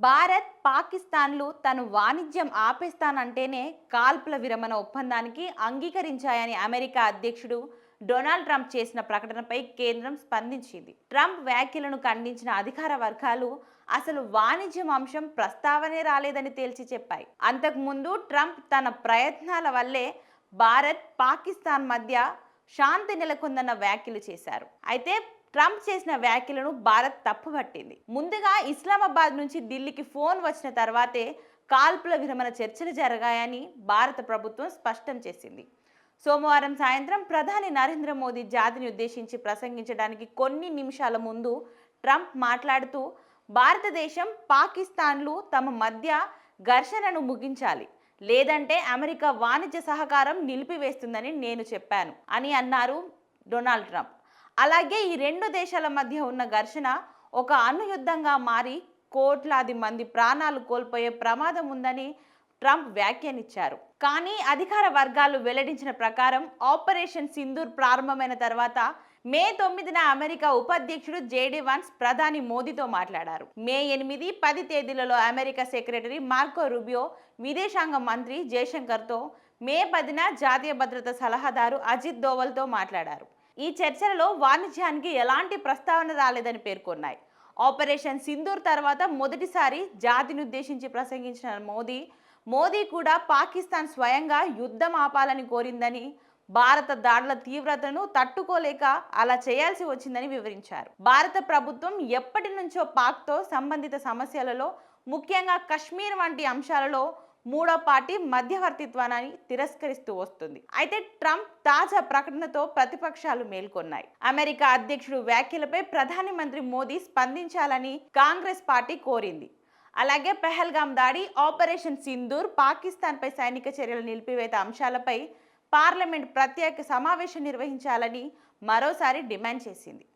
భారత్ పాకిస్తాన్లు తను వాణిజ్యం ఆపేస్తానంటేనే కాల్పుల విరమణ ఒప్పందానికి అంగీకరించాయని అమెరికా అధ్యక్షుడు డొనాల్డ్ ట్రంప్ చేసిన ప్రకటనపై కేంద్రం స్పందించింది. ట్రంప్ వ్యాఖ్యలను ఖండించిన అధికార వర్గాలు అసలు వాణిజ్యం అంశం ప్రస్తావనే రాలేదని తేల్చి చెప్పాయి. అంతకుముందు ట్రంప్ తన ప్రయత్నాల వల్లే భారత్ పాకిస్తాన్ మధ్య శాంతి నెలకొందన్న వ్యాఖ్యలు చేశారు. అయితే ట్రంప్ చేసిన వ్యాఖ్యలను భారత్ తప్పుపట్టింది. ముందుగా ఇస్లామాబాద్ నుంచి ఢిల్లీకి ఫోన్ వచ్చిన తర్వాతే కాల్పుల విరమణ చర్చలు జరగాయని భారత ప్రభుత్వం స్పష్టం చేసింది. సోమవారం సాయంత్రం ప్రధాని నరేంద్ర మోదీ జాతిని ఉద్దేశించి ప్రసంగించడానికి కొన్ని నిమిషాల ముందు ట్రంప్ మాట్లాడుతూ భారతదేశం పాకిస్తాన్లు తమ మధ్య ఘర్షణను ముగించాలి. లేదంటే అమెరికా వాణిజ్య సహకారం నిలిపివేస్తుందని నేను చెప్పాను అని అన్నారు డొనాల్డ్ ట్రంప్. అలాగే ఈ రెండు దేశాల మధ్య ఉన్న ఘర్షణ ఒక అణుయుద్ధంగా మారి కోట్లాది మంది ప్రాణాలు కోల్పోయే ప్రమాదం ఉందని ట్రంప్ వ్యాఖ్యానిచ్చారు కానీ అధికార వర్గాలు వెల్లడించిన ప్రకారం ఆపరేషన్ సింధూర్ ప్రారంభమైన తర్వాత మే తొమ్మిదిన అమెరికా ఉపాధ్యక్షుడు జేడీ వాన్స్ ప్రధాని మోదీతో మాట్లాడారు. మే ఎనిమిది పది తేదీలలో అమెరికా సెక్రటరీ మార్కో రుబియో విదేశాంగ మంత్రి జయశంకర్తో మే పదిన జాతీయ భద్రత సలహాదారు అజిత్ దోవల్తో మాట్లాడారు. ఈ చర్చలలో వాణిజ్యానికి ఎలాంటి ప్రస్తావన రాలేదని పేర్కొన్నాయి. ఆపరేషన్ సింధూర్ తర్వాత మొదటిసారి జాతిని ఉద్దేశించి ప్రసంగించిన మోదీ మోదీ కూడా పాకిస్తాన్ స్వయంగా యుద్ధం ఆపాలని కోరిందని భారత దాడుల తీవ్రతను తట్టుకోలేక అలా చేయాల్సి వచ్చిందని వివరించారు. భారత ప్రభుత్వం ఎప్పటి నుంచో పాక్తో సంబంధిత సమస్యలలో ముఖ్యంగా కశ్మీర్ వంటి అంశాలలో మూడో పార్టీ మధ్యవర్తిత్వాన్ని తిరస్కరిస్తూ వస్తుంది. అయితే ట్రంప్ తాజా ప్రకటనతో ప్రతిపక్షాలు మేల్కొన్నాయి. అమెరికా అధ్యక్షుడు వ్యాఖ్యలపై ప్రధాని మంత్రి మోదీ స్పందించాలని కాంగ్రెస్ పార్టీ కోరింది. అలాగే పెహల్గాం దాడి ఆపరేషన్ సింధూర్ పాకిస్తాన్పై సైనిక చర్యలు నిలిపివేత అంశాలపై పార్లమెంట్ ప్రత్యేక సమావేశం నిర్వహించాలని మరోసారి డిమాండ్ చేసింది.